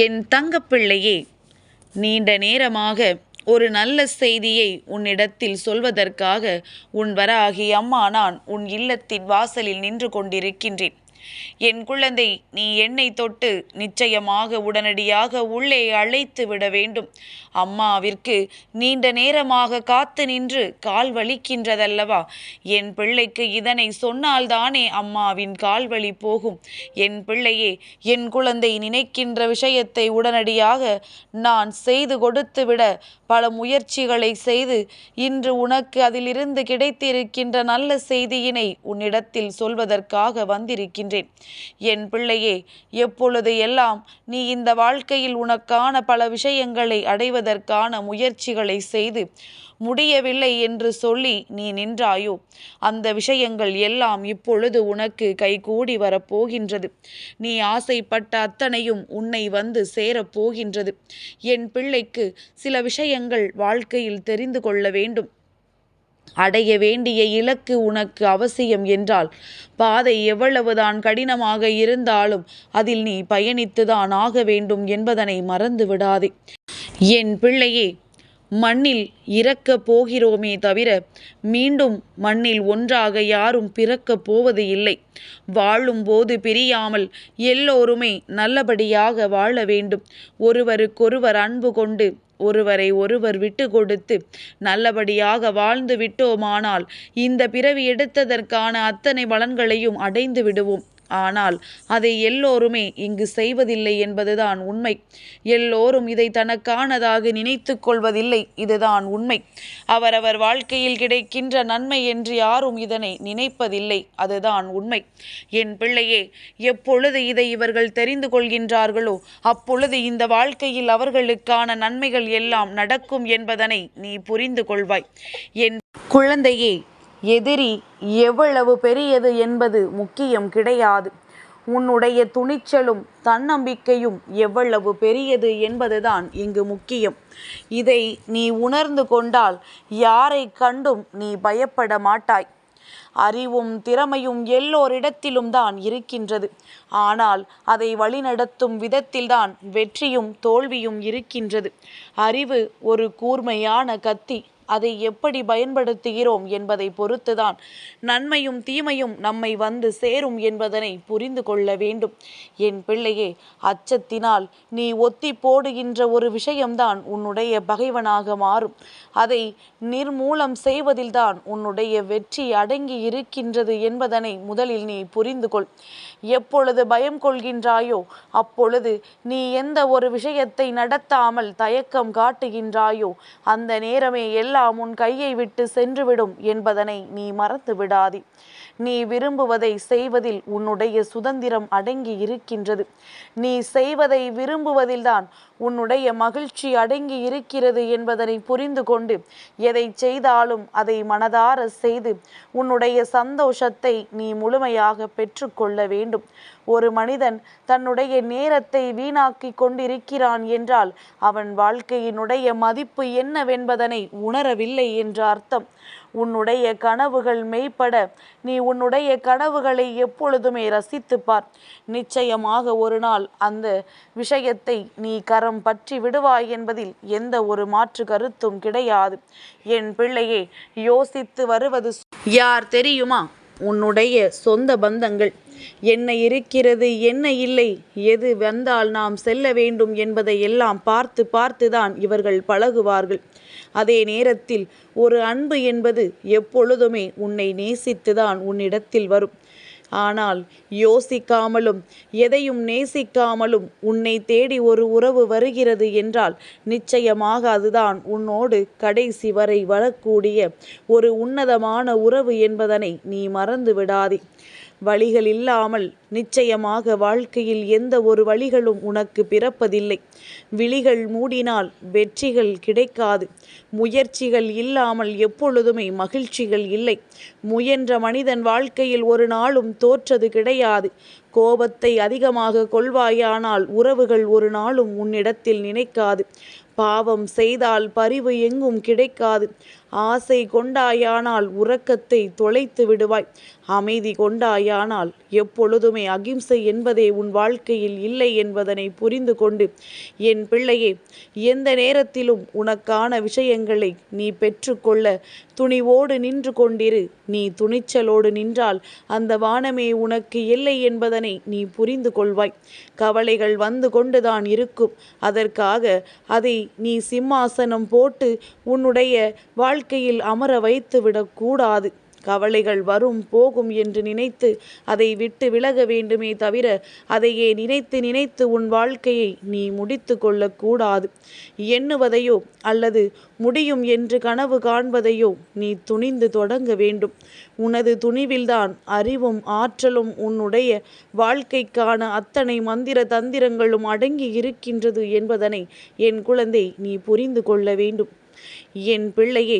என் தங்கப்பிள்ளையே நீண்ட நேரமாக ஒரு நல்ல செய்தியை உன்னிடத்தில் சொல்வதற்காக உன் வராகி அம்மா நான் உன் இல்லத்தின் வாசலில் நின்று கொண்டிருக்கின்றேன். என் குழந்தை நீ என்னை தொட்டு நிச்சயமாக உடனடியாக உள்ளே அழைத்து விட வேண்டும். அம்மாவிற்கு நீண்ட நேரமாக காத்து நின்று கால் வலிக்கின்றதல்லவா? என் பிள்ளைக்கு இதனை சொன்னால்தானே அம்மாவின் கால் வலி போகும். என் பிள்ளையே என் குழந்தை நினைக்கின்ற விஷயத்தை உடனடியாக நான் செய்து கொடுத்துவிட பல முயற்சிகளை செய்து இன்று உனக்கு அதிலிருந்து கிடைத்திருக்கின்ற நல்ல செய்தியினை உன்னிடத்தில் சொல்வதற்காக வந்திருக்கின்றேன் என் பிள்ளையே எப்பொழுது எல்லாம் நீ இந்த வாழ்க்கையில் உனக்கான பல விஷயங்களை அடைவதற்கான முயற்சிகளை செய்து முடியவில்லை என்று சொல்லி நீ நின்றாயோ? அந்த விஷயங்கள் எல்லாம் இப்பொழுது உனக்கு கைகூடி வரப்போகின்றது. நீ ஆசைப்பட்ட அத்தனையும் உன்னை வந்து சேரப்போகின்றது. என் பிள்ளைக்கு சில விஷயங்கள் வாழ்க்கையில் தெரிந்து கொள்ள வேண்டும். அடைய வேண்டிய இலக்கு உனக்கு அவசியம் என்றால் பாதை எவ்வளவுதான் கடினமாக இருந்தாலும் அதில் நீ பயணித்துதான் ஆக வேண்டும் என்பதனை மறந்து விடாதே என் பிள்ளையே மண்ணில் இறக்கப் போகிறோமே தவிர மீண்டும் மண்ணில் ஒன்றாக யாரும் பிறக்கப் போவது இல்லை. வாழும்போது பிரியாமல் எல்லோருமே நல்லபடியாக வாழ வேண்டும். ஒருவருக்கொருவர் அன்பு கொண்டு ஒருவரை ஒருவர் விட்டு கொடுத்து நல்லபடியாக வாழ்ந்து விட்டோமானால் இந்த பிறவி எடுத்ததற்கான அத்தனை பலன்களையும் அடைந்து விடுவோம். ஆனால் அதை எல்லோருமே இங்கு செய்வதில்லை என்பதுதான் உண்மை. எல்லோரும் இதை தனக்கானதாக நினைத்து கொள்வதில்லை இதுதான் உண்மை. அவரவர் வாழ்க்கையில் கிடைக்கின்ற நன்மை என்று யாரும் இதனை நினைப்பதில்லை அதுதான் உண்மை. என் பிள்ளையே எப்பொழுது இதை இவர்கள் தெரிந்து கொள்கின்றார்களோ அப்பொழுது இந்த வாழ்க்கையில் அவர்களுக்கான நன்மைகள் எல்லாம் நடக்கும் என்பதனை நீ புரிந்து கொள்வாய். என் குழந்தையே எதிரி எவ்வளவு பெரியது என்பது முக்கியம் கிடையாது. உன்னுடைய துணிச்சலும் தன்னம்பிக்கையும் எவ்வளவு பெரியது என்பதுதான் இங்கு முக்கியம். இதை நீ உணர்ந்து கொண்டால் யாரை கண்டும் நீ பயப்பட மாட்டாய். அறிவும் திறமையும் எல்லோரிடத்திலும் தான் இருக்கின்றது. ஆனால் அதை வழிநடத்தும் விதத்தில்தான் வெற்றியும் தோல்வியும் இருக்கின்றது. அறிவு ஒரு கூர்மையான கத்தி. அதை எப்படி பயன்படுத்துகிறோம் என்பதை பொறுத்துதான் நன்மையும் தீமையும் நம்மை வந்து சேரும் என்பதனை புரிந்து கொள்ள வேண்டும். என் பிள்ளையே அச்சத்தினால் நீ ஒத்தி போடுகின்ற ஒரு விஷயம்தான் உன்னுடைய பகைவனாக மாறும். அதை நிர்மூலம் செய்வதில்தான் உன்னுடைய வெற்றி அடங்கி இருக்கின்றது என்பதனை முதலில் நீ புரிந்து கொள். எப்பொழுது பயம் கொள்கின்றாயோ அப்பொழுது நீ எந்த ஒரு விஷயத்தை நடத்தாமல் தயக்கம் காட்டுகின்றாயோ அந்த நேரமே எல்லாம் உன் கையை விட்டு சென்றுவிடும் என்பதனை நீ மறந்து விடாதே. நீ விரும்புவதை செய்வதில் உன்னுடைய சுதந்திரம் அடங்கி இருக்கின்றது. நீ செய்வதை விரும்புவதில்தான் உன்னுடைய மகிழ்ச்சி அடங்கி இருக்கிறது என்பதனை புரிந்து கொண்டு எதை செய்தாலும் அதை மனதார செய்து உன்னுடைய சந்தோஷத்தை நீ முழுமையாக பெற்றுக்கொள்ள வேண்டும். ஒரு மனிதன் தன்னுடைய நேரத்தை வீணாக்கி கொண்டிருக்கிறான் என்றால் அவன் வாழ்க்கையினுடைய மதிப்பு என்னவென்பதனை உணரவில்லை என்ற அர்த்தம். உன்னுடைய கனவுகள் மெய்ப்பட நீ உன்னுடைய கனவுகளை எப்பொழுதுமே ரசித்து பார் நிச்சயமாக ஒரு நாள் அந்த விஷயத்தை நீ கரம் பற்றி விடுவாய் என்பதில் எந்த ஒரு மாற்று கருத்தும் கிடையாது. என் பிள்ளையே யோசித்து வருவது யார் தெரியுமா? உன்னுடைய சொந்த பந்தங்கள். என்ன இருக்கிறது என்ன இல்லை எது வந்தால் நாம் செல்ல வேண்டும் என்பதை எல்லாம் பார்த்து பார்த்துதான் இவர்கள் பழகுவார்கள். அதே நேரத்தில் ஒரு அன்பு என்பது எப்பொழுதுமே உன்னை நேசித்துதான் உன்னிடத்தில் வரும். ஆனால் யோசிக்காமலும் எதையும் நேசிக்காமலும் உன்னை தேடி ஒரு உறவு வருகிறது என்றால் நிச்சயமாக அதுதான் உன்னோடு கடைசி வரை வரக்கூடிய ஒரு உன்னதமான உறவு என்பதனை நீ மறந்து விடாதே வழிகள் இல்லாமல் நிச்சயமாக வாழ்க்கையில் எந்த ஒரு வழிகளும் உனக்கு பிறப்பதில்லை. விழிகள் மூடினால் வெற்றிகள் கிடைக்காது. முயற்சிகள் இல்லாமல் எப்பொழுதுமே மகிழ்ச்சிகள் இல்லை. முயன்ற மனிதன் வாழ்க்கையில் ஒரு நாளும் தோற்றது கிடையாது. கோபத்தை அதிகமாக கொள்வாயானால் உறவுகள் ஒரு நாளும் உன்னிடத்தில் நினைக்காது. பாவம் செய்தால் பரிவு எங்கும் கிடைக்காது. ஆசை கொண்டாயானால் உறக்கத்தை தொலைத்து விடுவாய். அமைதி கொண்டாயானால் எப்பொழுதுமே அகிம்சை என்பதே உன் வாழ்க்கையில் இல்லை என்பதனை புரிந்து கொண்டு என் பிள்ளையே எந்த நேரத்திலும் உனக்கான விஷயங்களை நீ பெற்றுக்கொள்ள துணிவோடு நின்று கொண்டிரு. நீ துணிச்சலோடு நின்றால் அந்த வானமே உனக்கு இல்லை என்பதனை நீ புரிந்து கொள்வாய். கவலைகள் வந்து கொண்டுதான் இருக்கும். அதற்காக அதை நீ சிம்மாசனம் போட்டு உன்னுடைய வாழ்க்கையில் அமர வைத்து விடக்கூடாது கவலைகள் வரும் போகும் என்று நினைத்து அதை விட்டு விலக வேண்டுமே தவிர அதையே நினைத்து நினைத்து உன் வாழ்க்கையை நீ முடித்து கொள்ளக்கூடாது. எண்ணுவதையோ அல்லது முடியும் என்று கனவு காண்பதையோ நீ துணிந்து தொடங்க வேண்டும். உனது துணிவில்தான் அறிவும் ஆற்றலும் உன்னுடைய வாழ்க்கைக்கான அத்தனை மந்திர தந்திரங்களும் அடங்கி இருக்கின்றது என்பதனை என் குழந்தை நீ புரிந்து கொள்ள வேண்டும். என் பிள்ளையே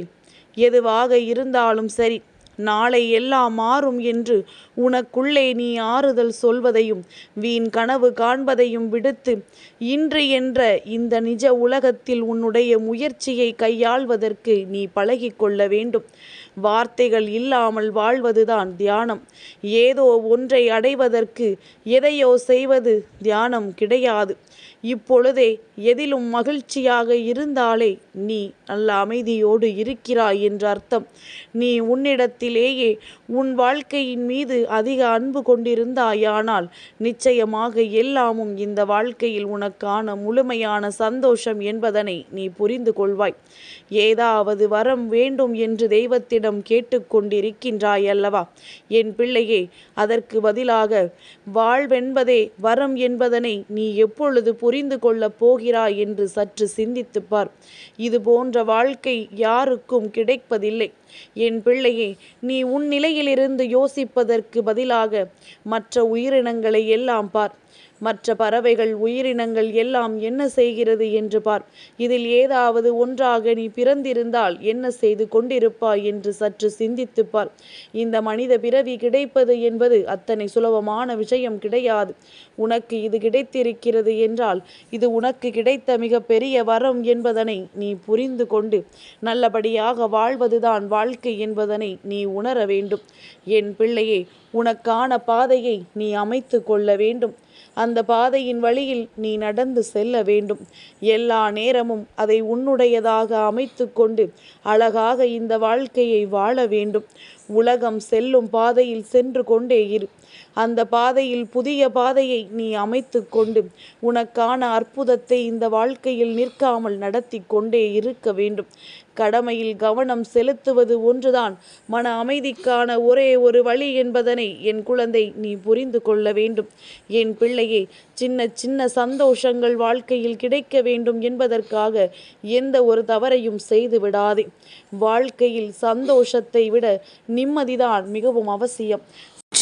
எதுவாக இருந்தாலும் சரி நாளை எல்லாம் மாறும் என்று உனக்குள்ளே நீ ஆறுதல் சொல்வதையும் வீண் கனவு காண்பதையும் விடுத்து இன்று என்ற இந்த நிஜ உலகத்தில் உன்னுடைய முயற்சியை கையாள்வதற்கு நீ பழகிக்கொள்ள வேண்டும். வார்த்தைகள் இல்லாமல் வாழ்வதுதான் தியானம். ஏதோ ஒன்றை அடைவதற்கு எதையோ செய்வது தியானம் கிடையாது. இப்பொழுதே எதிலும் மகிழ்ச்சியாக இருந்தாலே நீ நல்ல அமைதியோடு இருக்கிறாய் என்று அர்த்தம். நீ உன்னிடத்திலேயே உன் வாழ்க்கையின் மீது அதிக அன்பு கொண்டிருந்தாயானால் நிச்சயமாக எல்லாமும் இந்த வாழ்க்கையில் உனக்கான முழுமையான சந்தோஷம் என்பதனை நீ புரிந்து கொள்வாய். ஏதாவது வரம் வேண்டும் என்று தெய்வத்திடம் கேட்டுக்கொண்டிருக்கின்றாய் அல்லவா என் பிள்ளையே அதற்கு பதிலாக வாழ்வென்பதே வரம் என்பதனை நீ எப்பொழுது புரிந்து கொள்ளப் போகிறாய் என்று சற்று சிந்தித்துப்பார் இது போன்ற வாழ்க்கை யாருக்கும் கிடைப்பதில்லை. என் பிள்ளையே நீ உன் நிலையிலிருந்து யோசிப்பதற்கு பதிலாக மற்ற உயிரினங்களை எல்லாம் பார். மற்ற பறவைகள் உயிரினங்கள் எல்லாம் என்ன செய்கிறது என்று பார். இதில் ஏதாவது ஒன்றாக நீ பிறந்திருந்தால் என்ன செய்து கொண்டிருப்பாய் என்று சற்று சிந்தித்து பார். இந்த மனித பிறவி கிடைப்பது என்பது அத்தனை சுலபமான விஷயம் கிடையாது. உனக்கு இது கிடைத்திருக்கிறது என்றால் இது உனக்கு கிடைத்த மிக பெரிய வரம் என்பதனை நீ புரிந்து கொண்டு நல்லபடியாக வாழ்வதுதான் வாழ்க்கை என்பதனை நீ உணர வேண்டும். என் பிள்ளையே உனக்கான பாதையை நீ அமைத்து கொள்ள வேண்டும். அந்த பாதையின் வழியில் நீ நடந்து செல்ல வேண்டும். எல்லா நேரமும் அதை உன்னுடையதாக அமைத்து கொண்டு அழகாக இந்த வாழ்க்கையை வாழ வேண்டும். உலகம் செல்லும் பாதையில் சென்று கொண்டே இரு. அந்த பாதையில் புதிய பாதையை நீ அமைத்து கொண்டு உனக்கான அற்புதத்தை இந்த வாழ்க்கையில் நிற்காமல் நடத்தி கொண்டே இருக்க வேண்டும். கடமையில் கவனம் செலுத்துவது ஒன்றுதான். மன அமைதிக்கான ஒரே ஒரு வழி என்பதனை என் குழந்தை நீ புரிந்து கொள்ள வேண்டும். என் பிள்ளையே சின்ன சின்ன சந்தோஷங்கள் வாழ்க்கையில் கிடைக்க வேண்டும் என்பதற்காக எந்த ஒரு தவறையும் செய்து விடாதே. வாழ்க்கையில் சந்தோஷத்தை விட நிம்மதிதான் மிகவும் அவசியம்.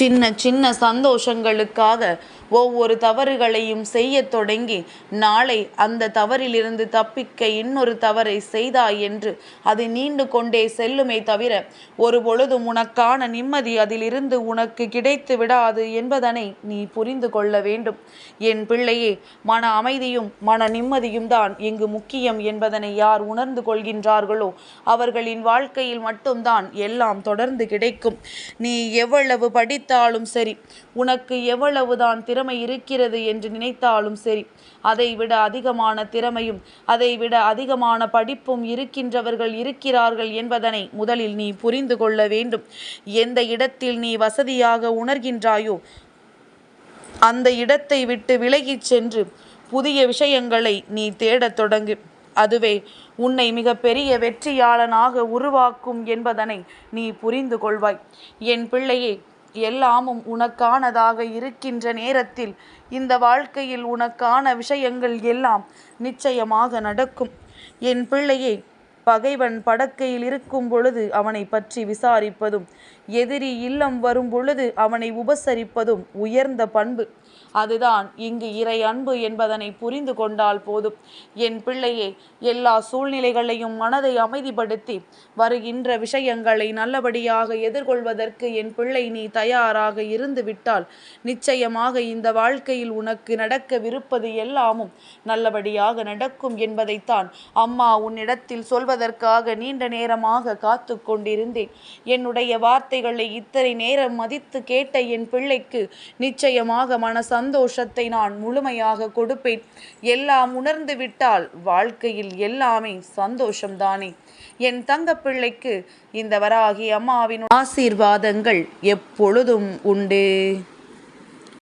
சின்ன சின்ன சந்தோஷங்களுக்காக ஒவ்வொரு தவறுகளையும் செய்ய தொடங்கி நாளை அந்த தவறிலிருந்து தப்பிக்க இன்னொரு தவறை செய்தாய் என்று அது நீண்டு கொண்டே செல்லுமே தவிர ஒரு பொழுதும் உனக்கான நிம்மதி அதிலிருந்து உனக்கு கிடைத்து விடாது என்பதனை நீ புரிந்து கொள்ள வேண்டும். என் பிள்ளையே மன அமைதியும் மன நிம்மதியும் தான் இங்கு முக்கியம் என்பதனை யார் உணர்ந்து கொள்கின்றார்களோ அவர்களின் வாழ்க்கையில் மட்டும்தான் எல்லாம் தொடர்ந்து கிடைக்கும். நீ எவ்வளவு நினைத்தாலும் சரி. உனக்கு எவ்வளவுதான் திறமை இருக்கிறது என்று நினைத்தாலும் சரி. அதை விட அதிகமான திறமையும் அதை விட அதிகமான படிப்பும் இருக்கின்றவர்கள் இருக்கிறார்கள் என்பதனை முதலில் நீ புரிந்து கொள்ள வேண்டும். எந்த இடத்தில் நீ வசதியாக உணர்கின்றாயோ அந்த இடத்தை விட்டு விலகிச் சென்று புதிய விஷயங்களை நீ தேடத் தொடங்கு. அதுவே உன்னை மிக பெரிய வெற்றியாளனாக உருவாக்கும் என்பதனை நீ புரிந்து கொள்வாய். என் பிள்ளையே எல்லாமும் உனக்கானதாக இருக்கின்ற நேரத்தில் இந்த வாழ்க்கையில் உனக்கான விஷயங்கள் எல்லாம் நிச்சயமாக நடக்கும். என் பிள்ளையே பகைவன் படக்கையில் இருக்கும் பொழுது அவனை பற்றி விசாரிப்பதும் எதிரி இல்லம் வரும் பொழுது அவனை உபசரிப்பதும் உயர்ந்த பண்பு. அதுதான் இங்கு இறை அன்பு என்பதனை புரிந்து கொண்டால் போதும். என் பிள்ளையே எல்லா சூழ்நிலைகளையும் மனதை அமைதிப்படுத்தி வருகின்ற விஷயங்களை நல்லபடியாக எதிர்கொள்வதற்கு என் பிள்ளை நீ தயாராக இருந்து விட்டால் நிச்சயமாக இந்த வாழ்க்கையில் உனக்கு நடக்கவிருப்பது எல்லாமும் நல்லபடியாக நடக்கும் என்பதைத்தான் அம்மா உன்னிடத்தில் சொல்வதற்காக நீண்ட நேரமாக காத்து கொண்டிருந்தேன் என்னுடைய வார்த்தைகளை இத்தனை நேரம் மதித்து கேட்ட என் பிள்ளைக்கு நிச்சயமாக மன சந்தோஷத்தை நான் முழுமையாக கொடுப்பேன். எல்லாம் உணர்ந்து விட்டால் வாழ்க்கையில் எல்லாமே சந்தோஷம்தானே. என் தங்க பிள்ளைக்கு இந்த வராகி அம்மாவின் ஆசீர்வாதங்கள் எப்பொழுதும் உண்டு.